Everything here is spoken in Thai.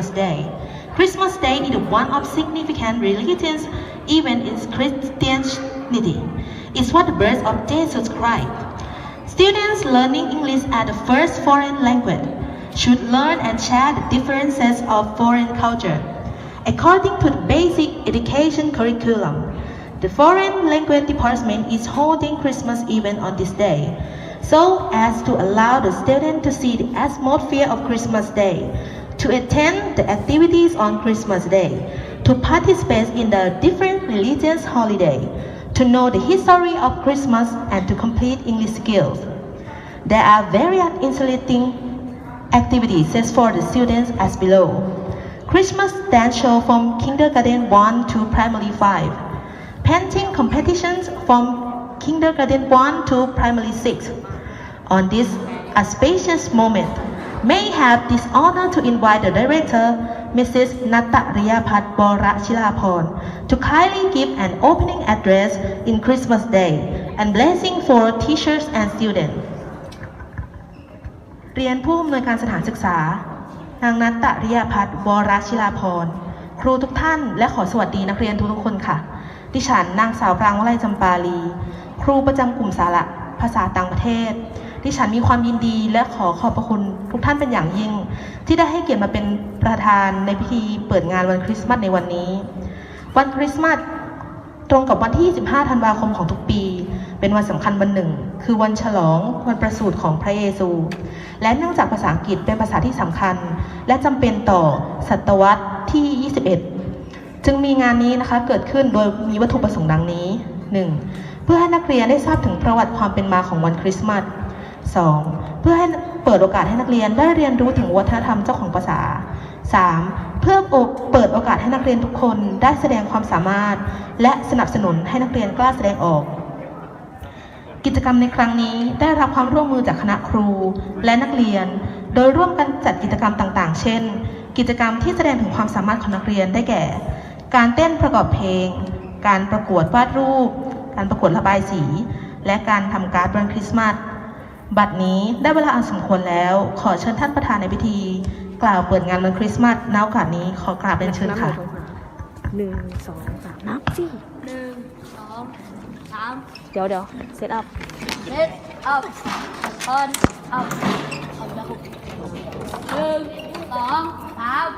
Christmas Day. Christmas Day is one of significant religious event in Christianity. It's what the birth of Jesus Christ. Students learning English as the first foreign language should learn and share the differences of foreign culture. According to the basic education curriculum, the foreign language department is holding Christmas event on this day so as to allow the student to see the atmosphere of Christmas Day, to attend the activities on Christmas Day, to participate in the different religious holiday, to know the history of Christmas and to complete English skills. There are various interesting activities set for the students as below. Christmas dance show from kindergarten 1 to primary 5. Painting competitions from kindergarten 1 to primary 6. On this auspicious moment, may have this honor to invite the director, Mrs. Natariya Pat Bora Chilapon, to kindly give an opening address in Christmas Day and blessing for teachers and students. เรียนผู้อำนวยการสถานศึกษา นางนัตตะริยาพัฒน์วรชิลาพร ครูทุกท่านและขอสวัสดีนักเรียนทุกๆคนค่ะ ดิฉันนางสาวปรางวลัยจำปาลี ครูประจำกลุ่มสาระภาษาต่างประเทศ ดิฉันมีความยินดีและขอขอบพระคุณทุกท่านเป็นอย่างยิ่ง ที่ได้ให้เกียรติมาเป็นประธานในพิธีเปิดงานวันคริสต์มาสในวันนี้ วันคริสต์มาสตรงกับวันที่ 25 ธันวาคมของทุกปี เป็นวันสำคัญวันหนึ่ง คือวันฉลองวันประสูติของพระเยซู และเนื่องจากภาษาอังกฤษเป็นภาษาที่สำคัญ และจำเป็นต่อศตวรรษที่ 21 จึงมีงานนี้นะคะเกิดขึ้นโดยมีวัตถุประสงค์ดังนี้ 1. เพื่อให้นักเรียนได้ทราบถึงประวัติความเป็นมาของวันคริสต์มาส 2. เพื่อให้เปิดโอกาสให้นักเรียนได้เรียนรู้ถึงวัฒนธรรมเจ้าของภาษา 3. เพื่อเปิดโอกาสให้นักเรียนทุกคนได้แสดงความสามารถ และสนับสนุนให้นักเรียนกล้าแสดงออก กิจกรรมในครั้งนี้ได้รับความร่วมมือจากคณะครูและนักเรียน โดยร่วมกันจัดกิจกรรมต่างๆ เช่น กิจกรรมที่แสดงถึงความสามารถของนักเรียนได้แก่ การเต้นประกอบเพลง การประกวดวาดรูป การประกวดระบายสี และการทำการ์ดวันคริสต์มาส บัดนี้ได้เวลาอันสมควรแล้ว ขอเชิญท่านประธานในพิธี กล่าวเปิดงานวันคริสต์มาสณโอกาสนี้ขอกราบเป็นเชิญค่ะหนึ่งสองสามนับสิหนึ่งสองสามเดี๋ยวเดี๋ยวเซตอัพเซ็ตอัพคอนอัพเอาแล้วหนึ่งสองสาม